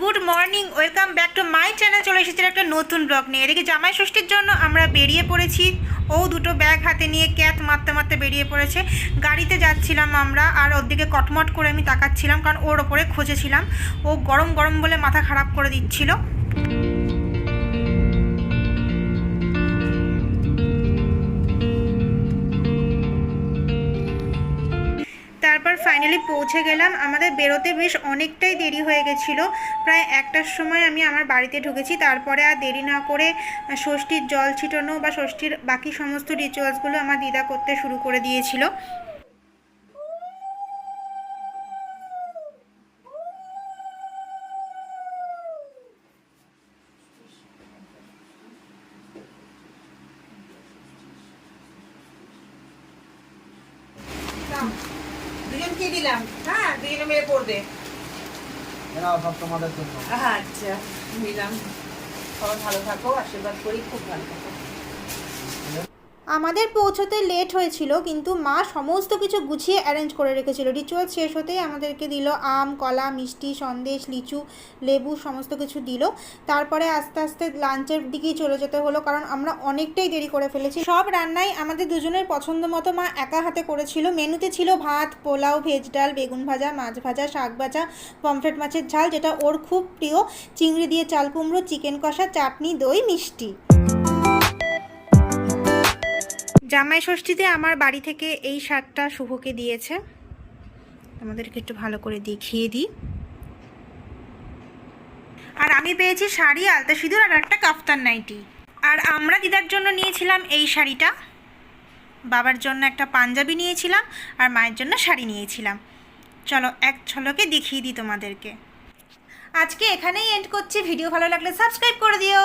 Good morning welcome back to my channel চলে এসেছিল একটা নতুন ব্লগ নিয়ে। এদিকে জামাই ষষ্ঠীর জন্য আমরা বেরিয়ে পড়েছি। ও দুটো ব্যাগ হাতে নিয়ে ক্যাথ মারতে মারতে বেরিয়ে পড়েছে। গাড়িতে যাচ্ছিলাম আমরা, আর ওর দিকে কটমট করে আমি তাকাচ্ছিলাম, কারণ ওর ওপরে খোঁজেছিলাম। ও গরম গরম বলে মাথা খারাপ করে দিচ্ছিল। তারপর ফাইনালি পৌঁছে গেলাম। আমাদের বেরোতে বেশ অনেকটাই দেরি হয়ে গেছিল। প্রায় একটার সময় আমি আমার বাড়িতে ঢুকেছি। তারপরে আর দেরি না করে ষষ্ঠীর জল ছিটানো বা ষষ্ঠীর বাকি সমস্ত রিচুয়ালসগুলো আমার দিদা করতে শুরু করে দিয়েছিল। দুজনকে দিলাম? হ্যাঁ দুজনে মেয়ে পড়বে। এরাও সব তোমাদের জন্য। আচ্ছা নিলাম সবাই ভালো থাকো আশীর্বাদ করি খুব ভালো থাকো। আমাদের পৌঁছতে লেট হয়েছিল, কিন্তু মা সমস্ত কিছু গুছিয়ে অ্যারেঞ্জ করে রেখেছিল। রিচুয়াল শেষ হতেই আমাদেরকে দিল আম, কলা, মিষ্টি, সন্দেশ, লিচু, লেবু সমস্ত কিছু দিল। তারপরে আস্তে আস্তে লাঞ্চের দিকেই চলে যেতে হলো, কারণ আমরা অনেকটাই দেরি করে ফেলেছি। সব রান্নাই আমাদের দুজনের পছন্দ মতো মা একা হাতে করেছিল। মেনুতে ছিল ভাত, পোলাও ভেজ ডাল, বেগুন ভাজা, মাছ ভাজা, শাক ভাজা পমফ্রেট মাছের ঝাল, যেটা ওর খুব প্রিয়। চিংড়ি দিয়ে চাল কুমড়ো চিকেন কষা, চাটনি, দই, মিষ্টি। জামাই ষষ্ঠীতে আমার বাড়ি থেকে এই শার্টটা শুভকে দিয়েছে। আমাদেরকে একটু ভালো করে দেখিয়ে দিই। আর আমি পেয়েছি শাড়ি আলতা সিঁদুর আর একটা কাফতান নাইটি। আর আমরা দিদার জন্য নিয়েছিলাম এই শাড়িটা। বাবার জন্য একটা পাঞ্জাবি নিয়েছিলাম আর মায়ের জন্য শাড়ি নিয়েছিলাম। চলো এক ঝলকে দেখিয়ে দিই তোমাদেরকে। আজকে এখানেই এন্ড করছি। ভিডিও ভালো লাগলে সাবস্ক্রাইব করে দিও।